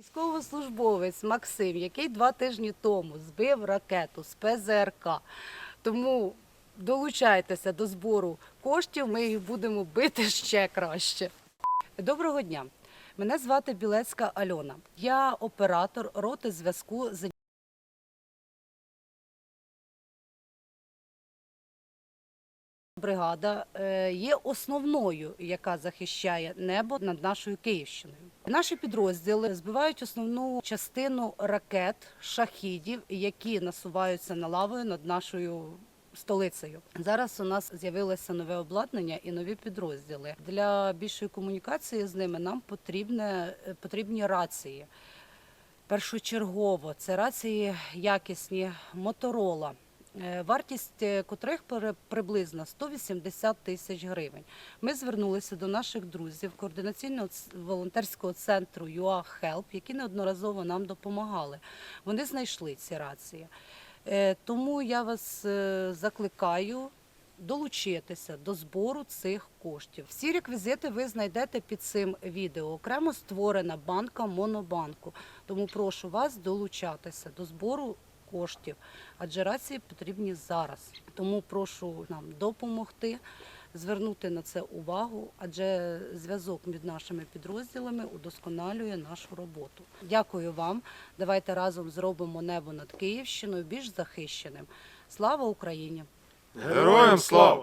Військовослужбовець Максим, який два тижні тому збив ракету з ПЗРК. Тому долучайтеся до збору коштів, ми їх будемо бити ще краще. Доброго дня. Мене звати Білецька Альона. Я оператор роти зв'язку з Бригада е, є основною, яка захищає небо над нашою Київщиною. Наші підрозділи збивають основну частину ракет шахідів, які насуваються на лавою над нашою. Столицею зараз у нас з'явилося нове обладнання і нові підрозділи. Для більшої комунікації з ними нам потрібне потрібні рації. Першочергово це рації якісні Моторола, е, вартість е, котрих приблизно 180 тисяч гривень. Ми звернулися до наших друзів координаційного волонтерського центру UA які неодноразово нам допомагали. Вони знайшли ці рації. Е, Тому я вас е, закликаю долучитися до збору цих коштів. Всі реквізити ви знайдете під цим відео. Окремо створена банка Монобанку. Тому прошу вас долучатися до збору коштів, адже рації потрібні зараз. Тому прошу нам допомогти. Звернути на це увагу, адже зв'язок між нашими підрозділами удосконалює нашу роботу. Дякую вам. Давайте разом зробимо небо над Київщиною більш захищеним. Слава Україні! Героям слава!